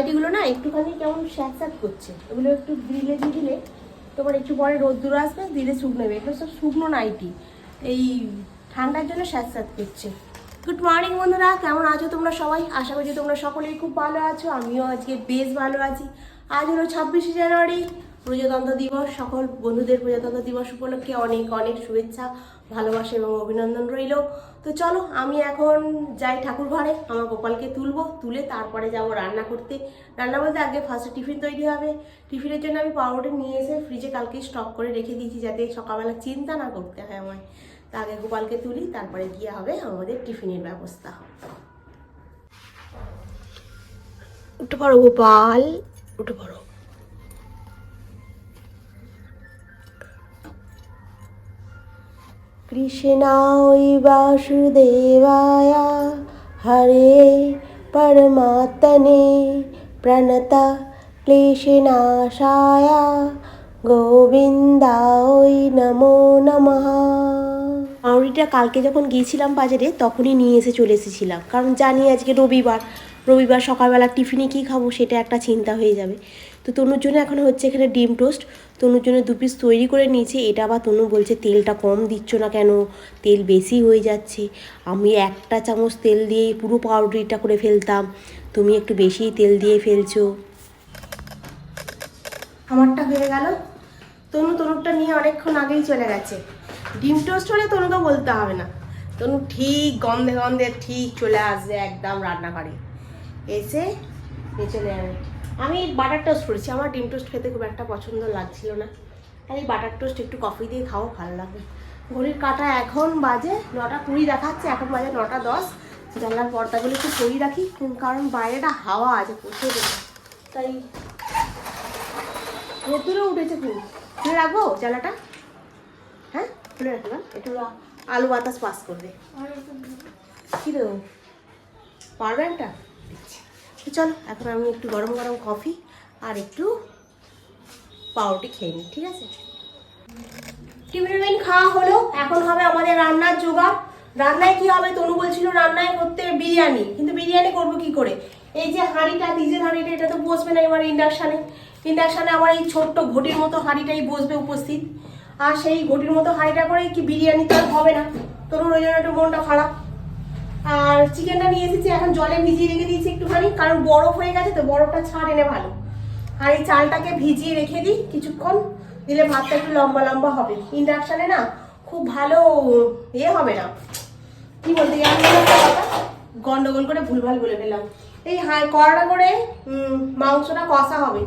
নাইটিগুলো না একটুখানি কেমন স্যাঁত করছে। এগুলো একটু গ্রিলে দিয়ে দিলে তোমার একটু পরে রোদ্দুর আসবে দিলে শুকনো হবে এগুলো সব শুকনো নাইটি। এই ঠান্ডার জন্য স্যাঁত করছে। গুড মর্নিং বন্ধুরা, কেমন আছো তোমরা সবাই? আশা করছি তোমরা সকলেই খুব ভালো আছো, আমিও আজকে বেশ ভালো আছি। আজ হলো ছাব্বিশে জানুয়ারি, প্রজাতন্ত্র দিবস। সকল বন্ধুদের প্রজাতন্ত্র দিবস উপলক্ষে অনেক অনেক শুভেচ্ছা। ভালোবাসা এবং অভিনন্দন রইল। তো চলো, আমি এখন যাই ঠাকুর ঘরে, আমার গোপালকে তুলবো, তুলে তারপরে যাব রান্না করতে। রান্না বলতে আগে ফার্স্টে টিফিন তৈরি হবে। টিফিনের জন্য আমি পাউরুটি নিয়ে এসে ফ্রিজে কালকে স্টক করে রেখে দিয়েছি যাতে সকালবেলা চিন্তা না করতে হয় আমায়। তা আগে গোপালকে তুলি, তারপরে গিয়ে হবে আমাদের টিফিনের ব্যবস্থা। উঠে পড়ো গোপাল, উঠে পড়ো। কৃষ্ণায় বাসুদেবায়। হরে পরমাত্মনে প্রণতা ক্লেশনাশায় গোবিন্দায় নমো নমঃ। পাউরিটা কালকে যখন গিয়েছিলাম বাজারে, তখনই নিয়ে এসে চলে এসেছিলাম। কারণ জানি আজকে রবিবার। রবিবার সকালবেলা টিফিনে কী খাব সেটা একটা চিন্তা হয়ে যাবে। তো তনুর জন্য এখন হচ্ছে এখানে ডিম টোস্ট। তনুর জন্য দু পিস তৈরি করে নিয়েছি। এটা আবার তনু বলছে, তেলটা কম দিচ্ছ না কেন? তেল বেশি হয়ে যাচ্ছে। আমি একটা চামচ তেল দিয়েই পুরো পাউরুটিটা করে ফেলতাম। তুমি একটু বেশি তেল দিয়ে ফেলছো। আমারটা হয়ে গেল। তনু তনুরটা নিয়ে অনেকক্ষণ আগেই চলে গেছে। ডিম টোস্ট হলে তনুকে বলতে হবে না। তনু ঠিক গন্ধে গন্ধে ঠিক চলে আসবে একদম রান্নাঘরে। এসে চলে যাবে। আমি বাটার টোস্ট করেছি। আমার ডিম টোস্ট খেতে খুব একটা পছন্দ লাগছিল না। আর এই বাটার টোস্ট একটু কফি দিয়ে খাও, ভালো লাগবে ঘড়ির কাটা এখন বাজে নটা কুড়ি দেখাচ্ছে, এখন বাজে নটা দশ। জানলার পর্দাগুলো একটু সরিয়ে রাখি কারণ বাইরেটা হাওয়া আছে, প্রচুর। তাই রোদ্দুরে উঠেছে খুব। খুলে রাখব জ্বালাটা হ্যাঁ খুলে রাখব একটু আলু বাতাস পাস করবে। কী দেবো পারবে একটা তো চলো, এখন আমি একটু গরম গরম কফি আর একটু পাউরুটি খেয়ে নিই, ঠিক আছে? টিফিন খাওয়া হলো, এখন হবে আমাদের রান্নার জোগাড়। রান্নায় কি হবে, তনু বলছিল রান্নায় করতে বিরিয়ানি, কিন্তু বিরিয়ানি করব কি করে? এই যে হাঁড়িটা, নিজের হাঁড়িটা, এটা তো বসবে না এবার ইন্ডাকশানে। ইন্ডাকশানে আমার এই ছোট্ট ঘটির মতো হাঁড়িটাই বসবে উপস্থিত। আর সেই ঘটির মতো হাঁড়িটা করে কি বিরিয়ানি তো হবে না। তনুর ওই জন্য একটু মনটা খারাপ। আর চিকেনটা নিয়ে এসেছি, এখন জলে ভিজিয়ে রেখে দিয়েছি একটুখানি, কারণ বরফ হয়ে গেছে তো বরফটা ছাড় এনে ভালো। আর এই চালটাকে ভিজিয়ে রেখে দিই কিছুক্ষণ, দিলে ভাতটা একটু লম্বা লম্বা হবে। ইন্ডাকশানে না খুব ভালো এ হবে না। কি বলতে গন্ডগোল করে ভুলভাল বলে ফেললাম। এই হাই কড়া করে মাংসটা কষা হবে।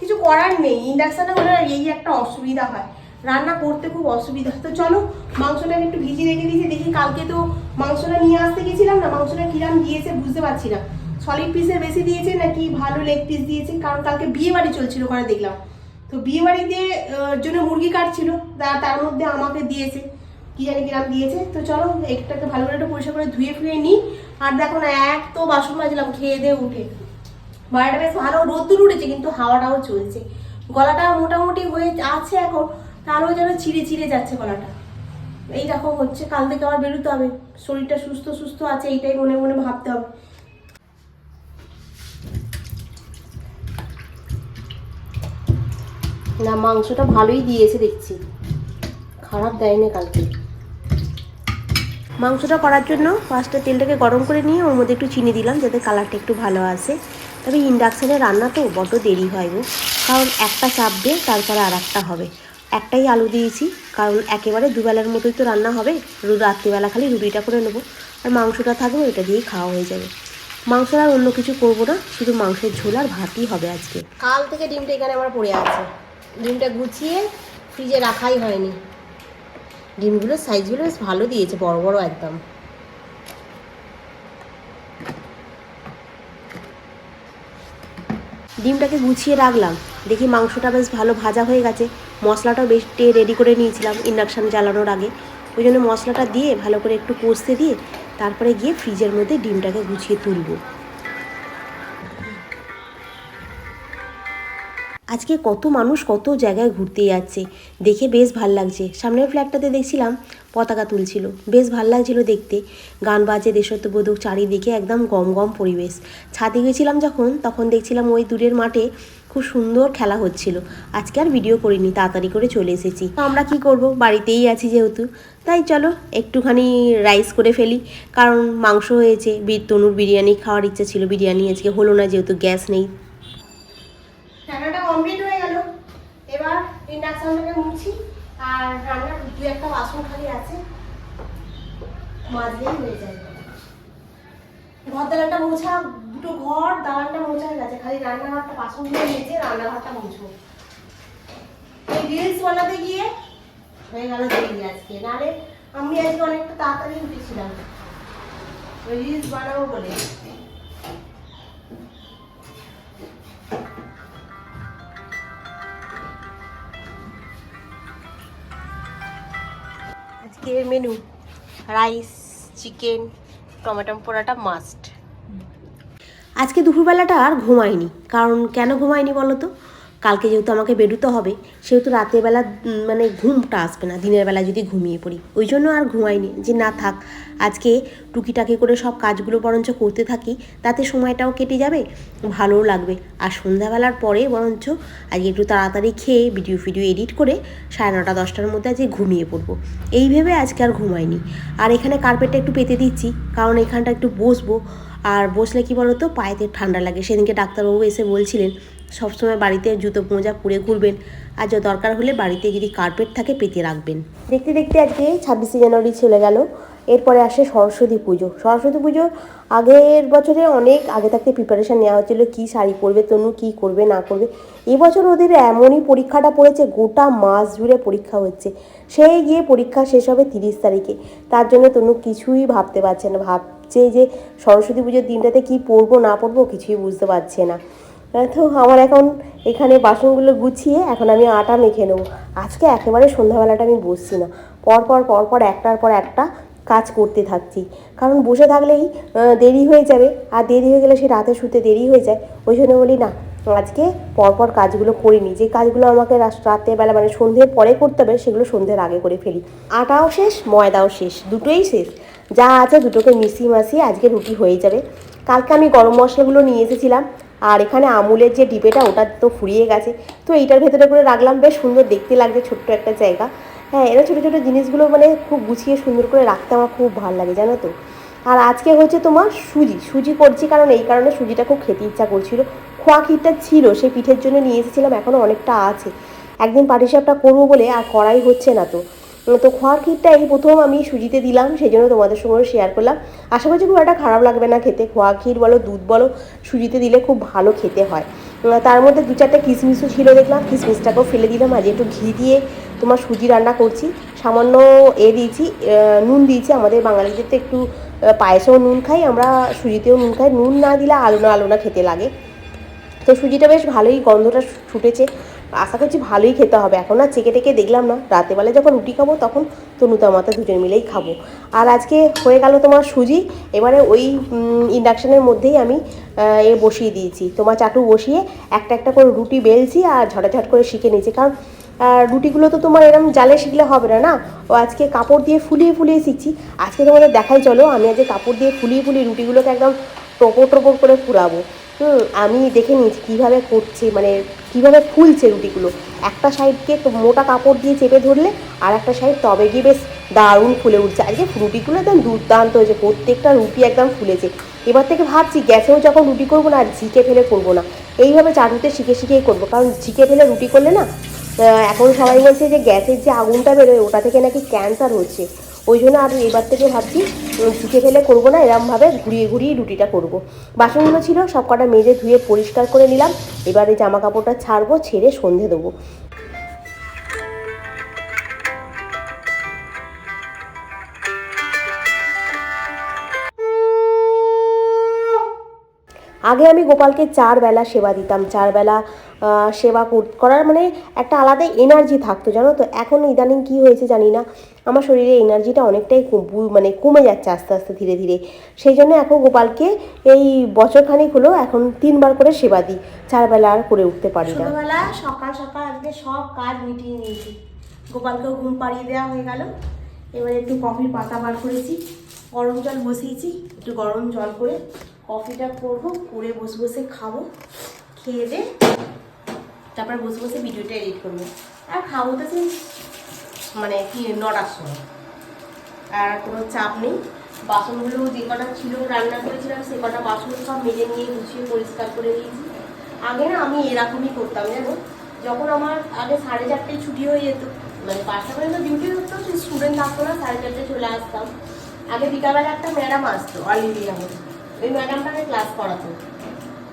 কিছু করার নেই। ইন্ডাকশানে হলে এই একটা অসুবিধা হয়। রান্না করতে খুব অসুবিধা তো চলো মাংসটা একটু ভিজিয়ে রেখে দিয়েছি, দেখি কালকে তো মাংসটা নিয়ে আসতে গেছিলাম না, মাংসটা কিরাম দিয়েছে বুঝতে পারছি না। সলিড পিসের বেশি দিয়েছে নাকি ভালো লেগ পিস দিয়েছে? কারণ কালকে বিয়ে বাড়ি চলছিল ওখানে দেখলাম। তো বিয়ে বাড়িতে জন্য মুরগি কাটছিল তার মধ্যে আমাকে দিয়েছে। কি জানি কিরাম দিয়েছে? তো চলো, একটাকে ভালো করে একটু পরিষ্কার করে ধুয়ে ফুয়ে নিই। আর দেখো না, এক তো বাসন মাজলাম, খেয়ে দিয়ে উঠে। বাইরেটা বেশ ভালো রোদ্দুর উঠেছে, কিন্তু হাওয়াটাও চলছে। গলাটা মোটামুটি হয়ে আছে এখন। তারও যেন ছিঁড়ে ছিঁড়ে যাচ্ছে গলাটা। এই দেখো হচ্ছে, কাল থেকে আবার বেরোতে হবে। শরীরটা সুস্থ সুস্থ আছে, এইটাই মনে মনে ভাবতে হবে। না, মাংসটা ভালোই দিয়েছে দেখছি। খারাপ দেয়নি কালকে। মাংসটা করার জন্য ফার্স্টে তেলটাকে গরম করে নিয়ে ওর মধ্যে একটু চিনি দিলাম, যাতে কালারটা একটু ভালো আসে। তবে ইন্ডাকশানে রান্না তো বড্ড দেরি হয় গো। কারণ একটা চাপ দিয়ে তারপরে আর একটা হবে। একটাই আলু দিয়েছি কারণ একেবারে দুবেলার মতোই তো রান্না হবে রাত্রিবেলা খালি রুটিটা করে নেব। আর মাংসটা থাকবে ওইটা দিয়েই খাওয়া হয়ে যাবে। মাংস আর অন্য কিছু করব না শুধু মাংসের ঝোল আর ভাতই হবে আজকে। কাল থেকে ডিমটা এখানে আমার পড়ে আছে। ডিমটা গুছিয়ে ফ্রিজে রাখাই হয়নি। ডিমগুলোর সাইজগুলো বেশ ভালো দিয়েছে বড় বড় একদম। ডিমটাকে গুছিয়ে রাখলাম দেখি মাংসটা বেশ ভালো ভাজা হয়ে গেছে। মশলাটাও বেশ রেডি করে নিয়েছিলাম ইন্ডাকশান জ্বালানোর আগে। ওই জন্য মশলাটা দিয়ে ভালো করে একটু কষতে দিয়ে তারপরে গিয়ে ফ্রিজের মধ্যে ডিমটাকে গুছিয়ে তুলবো। আজকে কত মানুষ কত জায়গায় ঘুরতে যাচ্ছে, দেখে বেশ ভালো লাগছে। সামনের ফ্ল্যাটটাতে দেখছিলাম পতাকা তুলছিল, বেশ ভালো লাগছিল দেখতে। গান বাজে দেশত্ববোধক চারিদিকে একদম গম গম পরিবেশ। ছাদে গেছিলাম যখন, তখন দেখছিলাম ওই দূরের মাঠে খুব সুন্দর খেলা হচ্ছিল। আজকে আর ভিডিও করিনি, তাড়াতাড়ি করে চলে এসেছি। আমরা কি করব? বাড়িতেই আছি যেহেতু। তাই চলো, একটুখানি রাইস করে ফেলি। কারণ মাংস হয়েছে তনুর বিরিয়ানি খাওয়ার ইচ্ছা ছিল। বিরিয়ানি আজকে হলো না, যেহেতু গ্যাস নেই। আর রান্নার দু একটা বাসন খালি আছে। মাজলেই হয়ে যায় ঘর দালানটা মোছা, দুটো ঘর, দালানটা মোছা হয়ে গেছে। খালি রান্নাঘরটা বাসনগুলো মেজে রান্নাঘরটা মুছবো এই রিলস বানাতে গিয়ে হয়ে গেল দেরি আজকে। নাহলে আমি আজকে অনেকটা তাড়াতাড়ি উঠেছিলাম। ওই রিলস বানাবো বলে। আজকের মেনু রাইস চিকেন টমেটো পোড়াটা মাস্ট আজকে দুপুরবেলাটা আর ঘুমাইনি কারণ কেন ঘুমাইনি বলো তো কালকে যেহেতু আমাকে বেরোতে হবে, সেহেতু রাতের বেলা মানে ঘুমটা আসবে না, দিনের বেলা যদি ঘুমিয়ে পড়ি। ওই জন্য আর ঘুমাইনি যে না থাক, আজকে টুকিটাকি করে সব কাজগুলো বরঞ্চ করতে থাকি, তাতে সময়টাও কেটে যাবে, ভালোও লাগবে। আর সন্ধ্যাবেলার পরে বরঞ্চ আজকে একটু তাড়াতাড়ি খেয়ে ভিডিও ফিডিও এডিট করে সাড়ে নটা, দশটার মধ্যে আজকে ঘুমিয়ে পড়ব। এই ভেবে আজকে আর ঘুমাইনি। আর এখানে কার্পেটটা একটু পেতে দিচ্ছি, কারণ এখানটা একটু বসবো। আর বসলে কি বলতো, পায়েতে ঠান্ডা লাগে। সেদিনকে ডাক্তারবাবু এসে বলছিলেন সবসময় বাড়িতে জুতো মোজা পরে ঘুরবেন। আর যা দরকার হলে বাড়িতে যদি কার্পেট থাকে পেতে রাখবেন। দেখতে দেখতে আজকে ছাব্বিশে জানুয়ারি চলে গেল। এরপরে আসে সরস্বতী পুজো। সরস্বতী পুজো আগের বছরে অনেক আগে থাকতে প্রিপারেশান নেওয়া হচ্ছিল। কী শাড়ি পরবে, তনু কী করবে, না করবে। এবছর ওদের এমনই পরীক্ষাটা পড়েছে, গোটা মাস জুড়ে পরীক্ষা হচ্ছে। সেই গিয়ে পরীক্ষা শেষ হবে তিরিশ তারিখে। তার জন্য তনু কিছুই ভাবতে পারছে না। ভাবছে যে সরস্বতী পুজোর দিনটাতে কী পরবো, না পরবো, কিছুই বুঝতে পারছে না। তো আমার এখন এখানে বাসনগুলো গুছিয়ে এখন আমি আটা মেখে নেব। আজকে একেবারে সন্ধ্যাবেলাটা আমি বসছি না। পরপর পরপর একটার পর একটা কাজ করতে থাকছি। কারণ বসে থাকলেই দেরি হয়ে যাবে। আর দেরি হয়ে গেলে সে রাতে শুতে দেরি হয়ে যায়। ওই জন্য বলি, না, আজকে পরপর কাজগুলো করিনি যে কাজগুলো আমাকে রাতেরবেলা মানে সন্ধ্যের পরে করতে হবে, সেগুলো সন্ধ্যের আগে করে ফেলি। আটাও শেষ, ময়দাও শেষ, দুটোই শেষ। যা আছে দুটোকে মিশিয়ে মাসিয়ে আজকে রুটি হয়ে যাবে। কালকে আমি গরম মশলাগুলো নিয়ে এসেছিলাম। আর এখানে আমুলের যে ডিবেটা ওটা তো ফুরিয়ে গেছে। তো এইটার ভেতরে করে রাখলাম, বেশ সুন্দর দেখতে লাগছে, ছোট্ট একটা জায়গা। হ্যাঁ এরা ছোটো ছোটো জিনিসগুলো মানে খুব গুছিয়ে সুন্দর করে রাখতে আমার খুব ভালো লাগে, জানো তো। আর আজকে হচ্ছে তোমার সুজি সুজি করছি কারণ এই কারণে সুজিটা খুব খেতে ইচ্ছা করছিল। খোয়া ক্ষীরটা ছিল, সেই পিঠের জন্য নিয়ে এসেছিলাম এখনও অনেকটা আছে। একদিন পাটিসাপটা করব বলে আর করাই হচ্ছে না তো। তো খোয়ার ক্ষীরটা এই প্রথম আমি সুজিতে দিলাম, সেই জন্য তোমাদের সঙ্গে শেয়ার করলাম। আশা করছি খুব একটা খারাপ লাগবে না খেতে। খোয়া ক্ষীর বলো, দুধ বলো, সুজিতে দিলে খুব ভালো খেতে হয়। তার মধ্যে দু চারটে কিশমিশও ছিল, দেখলাম কিশমিশটাকেও ফেলে দিলাম। আজ একটু ঘি দিয়ে তোমার সুজি রান্না করছি। সামান্য এ দিয়েছি নুন দিয়েছি। আমাদের বাঙালিদের তো একটু পায়েসেও নুন খাই, আমরা সুজিতেও নুন খাই। নুন না দিলে আলু না আলু না খেতে লাগে। তো সুজিটা বেশ ভালোই গন্ধটা ছুটেছে। আশা করছি ভালোই খেতে হবে। এখন আর চেকে টেকে দেখলাম না। রাতেবেলা যখন রুটি খাব, তখন তনুতা মাতা দুজন মিলেই খাব। আর আজকে হয়ে গেল তোমার সুজি। এবারে ওই ইন্ডাকশানের মধ্যেই আমি এ বসিয়ে দিয়েছি। তোমার চাটু বসিয়ে একটা একটা করে রুটি বেলছি আর ঝটাঝট করে শিখে নিয়েছি। কারণ রুটিগুলো তো তোমার এরকম জালে শিখলে হবে না না? ও আজকে কাপড় দিয়ে ফুলিয়ে ফুলিয়ে শিখছি। আজকে তোমাদের দেখাই চলো, আমি আজকে কাপড় দিয়ে ফুলিয়ে ফুলিয়ে রুটিগুলোকে একদম টোপর টোপর করে ফুরাবো হুম, আমি দেখে নিয়েছি কীভাবে করছে মানে কীভাবে ফুলছে রুটিগুলো। একটা সাইডকে তো মোটা কাপড় দিয়ে চেপে ধরলে, আর একটা সাইড তবে গিয়ে বেশ দারুণ ফুলে উঠছে। আজকে রুটিগুলো একদম দুর্দান্ত হয়েছে, প্রত্যেকটা রুটি একদম ফুলেছে। এবার থেকে ভাবছি গ্যাসেও যখন রুটি করব না, আর ঝিকে ফেলে করব না। এইভাবে চাটুতে শিখে শিখেই করব, কারণ ঝিকে ফেলে রুটি করলে না এখন সবাই বলছে যে গ্যাসের যে আগুনটা বেরোয়, ওটা থেকে নাকি ক্যান্সার হচ্ছে। ওই জন্য আর এবার থেকে ভাবছি ঝুঁকে ফেলে করব না, এরমভাবে ঘুরিয়ে ঘুরিয়ে রুটিটা করব। বাসনগুলো ছিল সব কটা মেজে ধুয়ে পরিষ্কার করে নিলাম এবারে জামা কাপড়টা ছাড়বো, ছেড়ে সন্ধে দেবো আগে আমি গোপালকে চার বেলা সেবা দিতাম চার বেলা সেবা কর- করার মানে একটা আলাদা এনার্জি থাকতো, জানো তো? এখন ইদানিং কি হয়েছে জানি না। আমার শরীরে এনার্জিটা অনেকটাই মানে কমে যাচ্ছে আস্তে আস্তে, ধীরে ধীরে। সেই জন্য এখন গোপালকে এই বছরখানিক হলো এখন তিনবার করে সেবা দিই। চার বেলা আর করে উঠতে পারি না। সকাল সকাল আজকে সব কাজ মিটিয়ে নিয়েছি। গোপালকেও ঘুম পাড়িয়ে দেওয়া হয়ে গেল। এবারে একটু কফির পাতা বার করেছি। গরম জল বসিয়েছি। একটু গরম জল করে কফিটা করব, করে বসে বসে খাব। খেয়ে দে। তারপর বসে বসে ভিডিওটা এডিট করব। আর খাব তো মানে কি, নটার সময়। আর কোনো চাপ নেই। বাসনগুলো যে কটা ছিল, রান্না করেছিলাম, সে কটা বাসন সব মেজে নিয়ে গুছিয়ে পরিষ্কার করে দিয়েছি আগে না আমি এরকমই করতাম, জানো? যখন আমার আগে সাড়ে চারটেয় ছুটি হয়ে যেত মানে পাঁচটা পর্যন্ত ডিউটি হতো সেই স্টুডেন্ট থাকতো না, সাড়ে চারটে চলে আসতাম। আগে বিকালবেলা একটা ম্যাডাম আসতো অল ইন্ডিয়া বলে ওই ম্যাডামটাকে ক্লাস করাতো।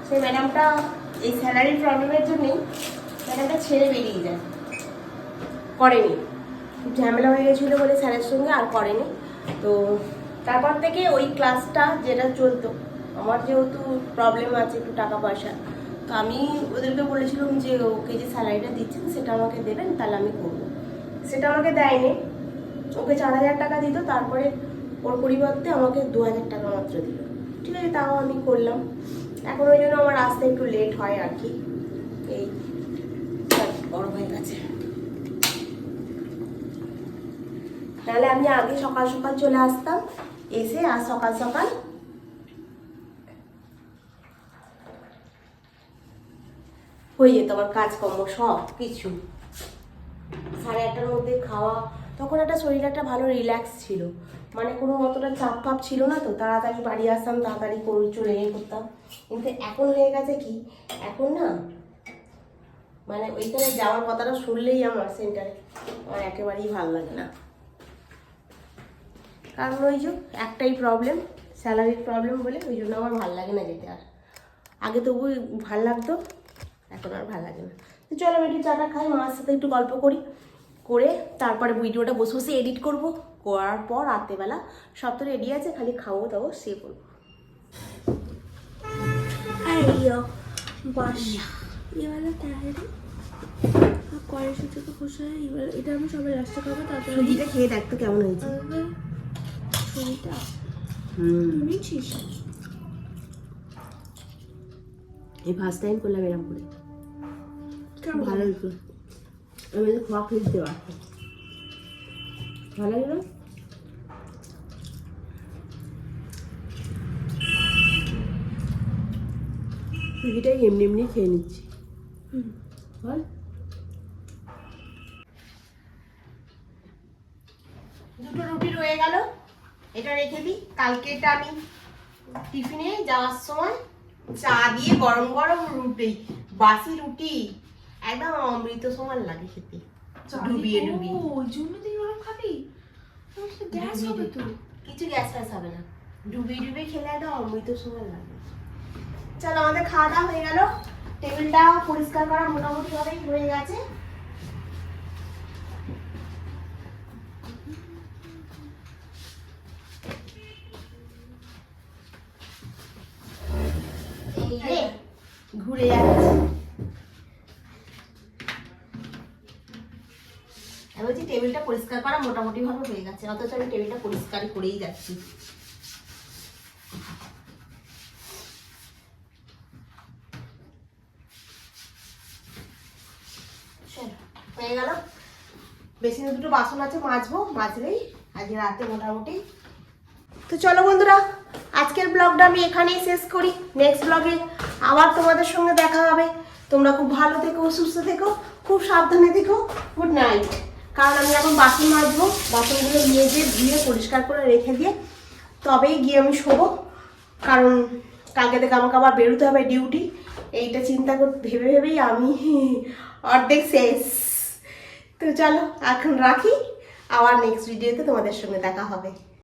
সেই ম্যাডামটা এই স্যালারির প্রবলেমের জন্যই ম্যাডামটা ছেড়ে বেরিয়ে যায়। করেনি। ঝামেলা হয়ে গেছিল বলে স্যারের সঙ্গে, আর করেনি। তো তারপর থেকে ওই ক্লাসটা যেটা চলতো, আমার যেহেতু প্রবলেম আছে একটু টাকা পয়সা, তো আমি ওদেরকে বলেছিলাম যে, ওকে যে স্যালারিটা দিচ্ছেন সেটা আমাকে দেবেন, তাহলে আমি করব। সেটা আমাকে দেয়নি। ওকে চার হাজার টাকা দিত, তারপরে ওর পরিবর্তে আমাকে দু হাজার টাকা মাত্র দিল। ঠিক আছে, তাও আমি করলাম। এখন ওই জন্য আমার আসতে একটু লেট হয় আর কি। এই বড় হয়ে গেছে তাহলে আমি আগে সকাল সকাল চলে আসতাম, এসে আর সকাল সকাল হয়ে যেত আমার কাজকর্ম, সব কিছু। সাড়ে আটটার মধ্যে খাওয়া তখন একটা শরীর একটা ভালো রিল্যাক্স ছিল। মানে কোনো অতটা চাপ ফাপ ছিল না তো, তাড়াতাড়ি বাড়ি আসতাম, তাড়াতাড়ি করে চলে গিয়ে করতাম। কিন্তু এখন হয়ে গেছে কি, এখন না মানে ওইখানে যাওয়ার কথাটা শুনলেই আমার সেন্টারে আমার একেবারেই ভালো লাগে না। কারণ ওই যে একটাই প্রবলেম স্যালারির প্রবলেম বলে ওই জন্য আমার ভালো লাগে না যেতে আর। আগে তবু ভালো লাগতো, এখন আর ভালো লাগে না। চলো আমি একটু চাটা খাই, মার সাথে একটু গল্প করি। করে তারপরে ভিডিওটা বসে বসে এডিট করব। করার পর রাত্রেবেলা সব তো রেডি আছে খালি খাব দাও সে করব। এটা আমি সবাই তারপরে খেয়ে দেখতো কেমন হয়েছে। শুনেছিস এই ফার্স্ট টাইম করলাম এরকম করে। ভালো আমি তো খোয়া খেয়ে দিতে পারতাম ভালো লাগে না সুজিটাই এমনি এমনি খেয়ে নিচ্ছি। বল। দুটো রুটি রয়ে গেল। এটা রেখে দিই। কালকে এটা আমি টিফিনে যাওয়ার সময় চা দিয়ে গরম গরম রুটি বাসি রুটি একদম অমৃত সমান লাগে খেতে। ডুবিয়ে ডুবিয়ে। ওই জন্য তুই ওরকম খাবি। গ্যাস হবে তো। কিছু গ্যাস ফ্যাস হবে না। ডুবিয়ে ডুবিয়ে খেলে একদম অমৃত সমান লাগে। চলো আমাদের খাওয়া দাওয়া হয়ে গেল। টেবিলটা পরিষ্কার করা মোটামুটি ভাবেই হয়ে গেছে। ঘুরে যাচ্ছে আমি বলছি টেবিলটা পরিষ্কার করা মোটামুটি ভাবে হয়ে গেছে, অথচ আমি টেবিলটা পরিষ্কার করেই যাচ্ছি। হয়ে গেল। বেসিনে দুটো বাসন আছে, মাজবো, মাজলেই আজকে রাতে মোটামুটি। তো চলো বন্ধুরা, আজকের ব্লগটা আমি এখানেই শেষ করি। নেক্সট ব্লগে আবার তোমাদের সঙ্গে দেখা হবে। তোমরা খুব ভালো থেকো, সুস্থ থেকো, খুব সাবধানে থেকো। Good night. কারণ আমি এখন বাসন মাজবো, বাসনগুলো নিয়ে মেজে ধুয়ে পরিষ্কার করে রেখে দিয়ে তবেই গিয়ে আমি শোবো। কারণ কালকে থেকে আমাকে আবার বেরোতে হবে ডিউটি এইটা চিন্তা কর, ভেবে ভেবেই আমি অর্ধেক শেষ। তো চলো, এখন রাখি, আবার নেক্সট ভিডিওতে তোমাদের সঙ্গে দেখা হবে।